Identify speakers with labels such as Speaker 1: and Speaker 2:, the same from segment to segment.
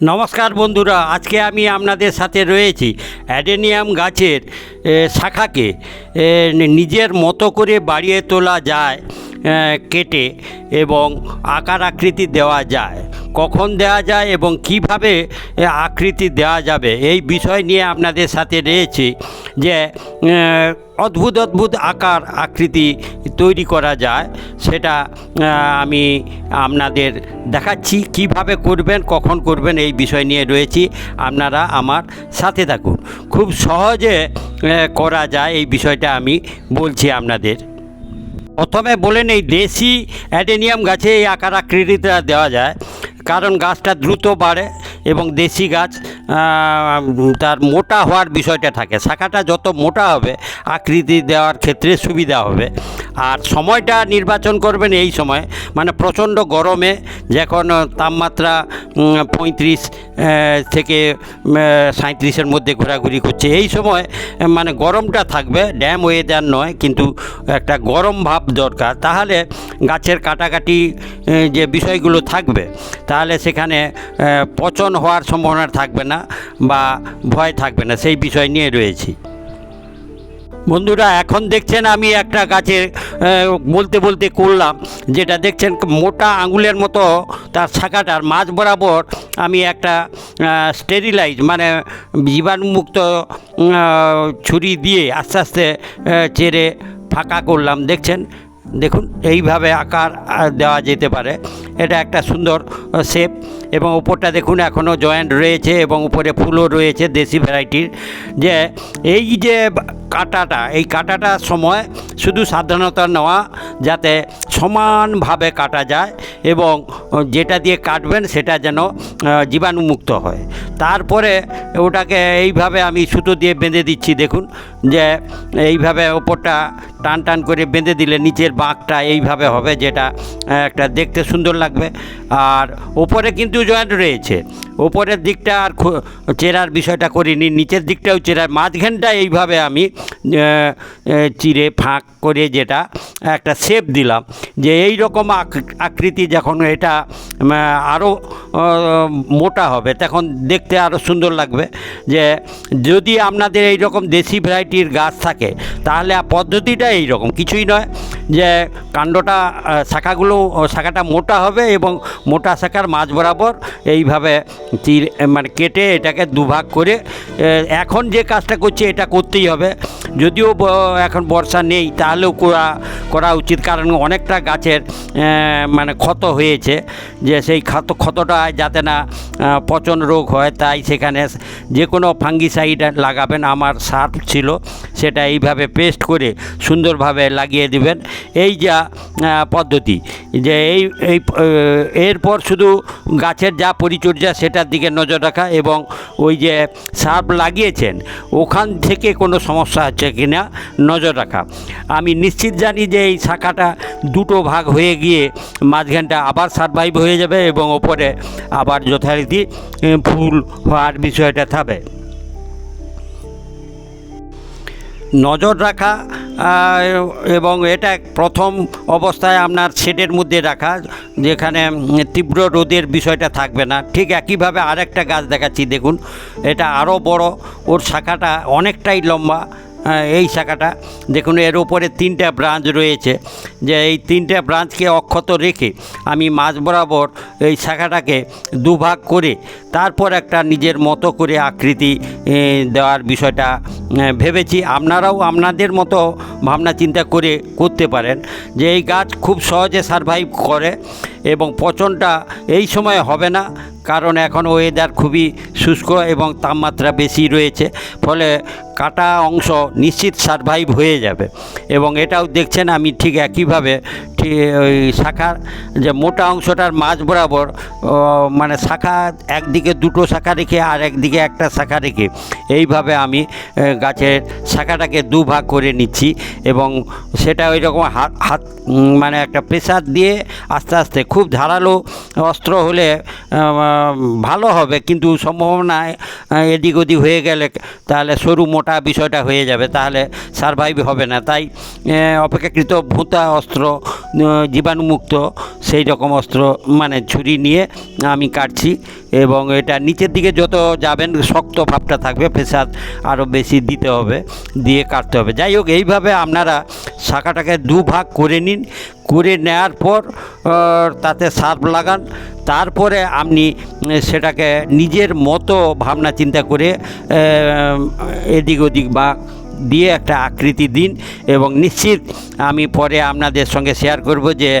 Speaker 1: নমস্কার বন্ধুরা, আজকে আমি আপনাদের সাথে রয়েছি অ্যাডেনিয়াম গাছের শাখাকে। নিজের মতো করে বাড়িয়ে তোলা যায় কেটে এবং আকার আকৃতি দেওয়া যায়। কখন দেওয়া যায় এবং কীভাবে আকৃতি দেওয়া যাবে, এই বিষয় নিয়ে আপনাদের সাথে রয়েছে যে অদ্ভুত অদ্ভুত আকার আকৃতি তৈরি করা যায়, সেটা আমি আপনাদের দেখাচ্ছি কীভাবে করবেন, কখন করবেন, এই বিষয় নিয়ে রয়েছি। আপনারা আমার সাথে থাকুন। খুব সহজে করা যায়, এই বিষয়টা আমি বলছি আপনাদের। প্রথমে বলেন এই দেশি অ্যাডেনিয়াম গাছে এই আকার আকৃতিটা দেওয়া যায়। কারণ গাছটা দ্রুত বাড়ে এবং দেশি গাছ তার মোটা হওয়ার বিষয়টা থাকে। শাখাটা যত মোটা হবে, আকৃতি দেওয়ার ক্ষেত্রে সুবিধা হবে। আর সময়টা নির্বাচন করবেন এই সময়। মানে প্রচণ্ড গরমে যখন তাপমাত্রা পঁয়ত্রিশ থেকে সাঁত্রিশের মধ্যে ঘোরাঘুরি করছে। এই সময় মানে গরমটা থাকবে, ড্যাম ওয়েদার নয়, কিন্তু একটা গরম ভাব দরকার। তাহলে গাছের কাটাকাটি যে বিষয়গুলো থাকবে, তাহলে সেখানে পচন হওয়ার সম্ভাবনা থাকবে না বা ভয় থাকবে না। সেই বিষয় নিয়ে রয়েছি। বন্ধুরা, এখন দেখছেন আমি একটা গাছের বলতে বলতে করলাম, যেটা দেখছেন মোটা আঙুলের মতো তার শাখাটার মাঝ বরাবর আমি একটা স্টেরিলাইজ মানে জীবাণুমুক্ত ছুরি দিয়ে আস্তে আস্তে চেরে ফাঁকা করলাম। দেখছেন? দেখুন, এইভাবে আকার দেওয়া যেতে পারে। এটা একটা সুন্দর শেপ এবং উপরটা দেখুন এখনও জয়েন্ট রয়েছে এবং উপরে ফুলও রয়েছে দেশি ভ্যারাইটির যে এই যে কাটাটা, এই কাটাটার সময় শুধু সাবধানতা নেওয়া যাতে সমানভাবে কাটা যায় এবং যেটা দিয়ে কাটবেন সেটা যেন জীবাণুমুক্ত হয়। তারপরে ওটাকে এইভাবে আমি সুতো দিয়ে বেঁধে দিচ্ছি দেখুন, যে এইভাবে ওপরটা টান টান করে বেঁধে দিলে নিচের বাঁকটা এইভাবে হবে যেটা একটা দেখতে সুন্দর লাগবে। আর ওপরে কিন্তু জয়েন্ট রয়েছে। ওপরের দিকটা আর চেরার বিষয়টা করিনি, নিচের দিকটাও চেরার মাঝখানটা এইভাবে আমি চিরে ফাঁক করে যেটা একটা শেপ দিলাম। যে এই রকম আক- আকৃতি যখন এটা আরও মোটা হবে, তখন দেখতে আরও সুন্দর লাগবে। যে যদি আপনাদের এই রকম দেশি ভ্যারাইটির গাছ থাকে, তাহলে পদ্ধতিটা এই রকম কিছুই নয়। যে কাণ্ডটা শাখাগুলো শাখাটা মোটা হবে এবং মোটা শাখার মাঝ বরাবর এইভাবে চির মানে কেটে এটাকে দুভাগ করে এখন যে কাজটা করছে এটা করতেই হবে। যদিও এখন বর্ষা নেই, তাহলেও করা করা উচিত, কারণ অনেকটা গাছের মানে ক্ষত হয়েছে। যে সেই ক্ষত, ক্ষতটা যাতে না পচন রোগ হয়, তাই সেখানে যে কোনো ফাঙ্গিসাইড লাগাবেন। আমার সার ছিল সেটা এইভাবে পেস্ট করে সুন্দরভাবে লাগিয়ে দিবেন। এই যা পদ্ধতি, যে এই এই এরপর শুধু গাছের যা পরিচর্যা সেটার দিকে নজর রাখা এবং ওই যে সার লাগিয়েছেন, ওখান থেকে কোনো সমস্যা হচ্ছে কি না নজর রাখা। আমি নিশ্চিত জানি যে এই শাখাটা দুটো ভাগ হয়ে গিয়ে মাঝখানটা আবার সারভাইভ হয়ে যাবে এবং ওপরে আবার যথারীতি ফুল হওয়ার বিষয়টা থাকবে। নজর রাখা এবং এটা প্রথম অবস্থায় আপনার শেডের মধ্যে রাখা, যেখানে তীব্র রোদের বিষয়টা থাকবে না। ঠিক একইভাবে আরেকটা গাছ দেখাচ্ছি, দেখুন। এটা আরও বড়, ওর শাখাটা অনেকটাই লম্বা এই শাখাটা। দেখুন, এর উপরে তিনটা ব্রাঞ্চ রয়েছে। যে এই তিনটা ব্রাঞ্চকে অক্ষত রেখে আমি মাঝ বরাবর এই শাখাটাকে দুভাগ করে, তারপর একটা নিজের মতো করে আকৃতি দেওয়ার বিষয়টা ভেবেছি আপনারাও আপনাদের মতো ভাবনা চিন্তা করে করতে পারেন যে এই গাছ খুব সহজে সারভাইভ করে এবং পচনটা এই সময় হবে না, কারণ এখন ওয়েদার খুবই শুষ্ক এবং তাপমাত্রা বেশি রয়েছে। ফলে কাটা অংশ নিশ্চিত সারভাইভ হয়ে যাবে। এবং এটাও দেখছেন আমি ঠিক একইভাবে ওই শাখার যে মোটা অংশটার মাঝ বরাবর মানে শাখা একদিকে দুটো শাখা রেখে আর একদিকে একটা শাখা রেখে এইভাবে আমি গাছের শাখাটাকে দুভাগ করে নিচ্ছি এবং সেটা ওই রকম হাত হাত মানে একটা প্রেসার দিয়ে আস্তে আস্তে খুব ধারালো অস্ত্র হলে ভালো হবে। কিন্তু সম্ভাবনা আহ, এদিক ওদিক হয়ে গেলে তাহলে সরু মোটা কাটা বিষয়টা হয়ে যাবে, তাহলে সারভাইভ হবে না। তাই অপেক্ষাকৃত ভূতা অস্ত্র জীবাণুমুক্ত সেই রকম অস্ত্র মানে ছুরি নিয়ে আমি কাটছি এবং এটা নিচের দিকে যত যাবেন, শক্ত ভাবটা থাকবে, প্রেসার আরও বেশি দিতে হবে, দিয়ে কাটতে হবে। যাই হোক, এইভাবে আপনারা শাখাটাকে দুভাগ করে নিন, করে নেওয়ার পর তাতে সার্ফ লাগান তারপরে আপনি সেটাকে নিজের মতো ভাবনা চিন্তা করে এদিক ওদিক বা দিয়ে একটা আকৃতি দিন এবং নিশ্চিত আমি পরে আপনাদের সঙ্গে শেয়ার করব যে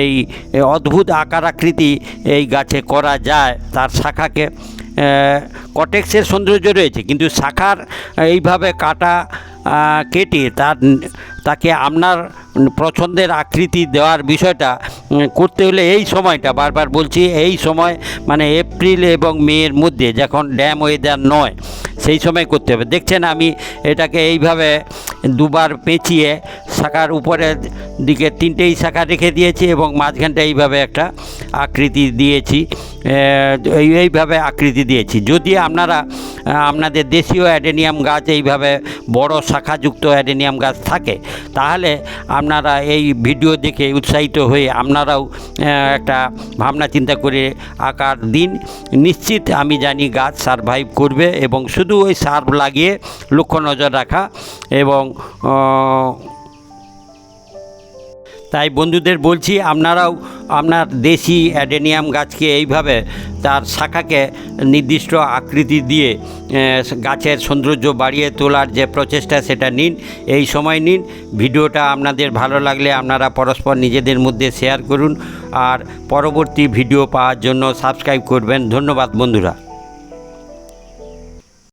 Speaker 1: এই অদ্ভুত আকার আকৃতি এই গাছে করা যায়, তার শাখাকে কটেক্সের সৌন্দর্য রয়েছে, কিন্তু শাখার এইভাবে কাটা কেটে তার, তাকে আপনার পছন্দের আকৃতি দেওয়ার বিষয়টা করতে হলে এই সময়টা বারবার বলছি, এই সময় মানে এপ্রিল এবং মেয়ের মধ্যে যখন ড্যাম ওয়েদার নয়, সেই সময় করতে হবে। দেখছেন আমি এটাকে এইভাবে দুবার পেঁচিয়ে শাখার উপরের দিকে তিনটেই শাখা রেখে দিয়েছি এবং মাঝখানটা এইভাবে একটা আকৃতি দিয়েছি এইভাবে আকৃতি দিয়েছি। যদি আপনারা আপনাদের দেশীয় অ্যাডেনিয়াম গাছ এইভাবে বড় শাখাযুক্ত অ্যাডেনিয়াম গাছ থাকে, তাহলে আপনারা এই ভিডিও দেখে উৎসাহিত হয়ে আপনারাও একটা ভাবনা চিন্তা করে আকার দিন। নিশ্চিত আমি জানি গাছ সারভাইভ করবে এবং শুধু ওই সার্ভ লাগিয়ে লক্ষ্য নজর রাখা এবং তাই বন্ধুদের বলছি, আপনারাও আপনার দেশি অ্যাডেনিয়াম গাছকে এইভাবে তার শাখাকে নির্দিষ্ট আকৃতি দিয়ে গাছের সৌন্দর্য বাড়িয়ে তোলার যে প্রচেষ্টা সেটা নিন, এই সময় নিন। ভিডিওটা আপনাদের ভালো লাগলে আপনারা পরস্পর নিজেদের মধ্যে শেয়ার করুন। আর পরবর্তী ভিডিও পাওয়ার জন্য সাবস্ক্রাইব করবেন। ধন্যবাদ বন্ধুরা।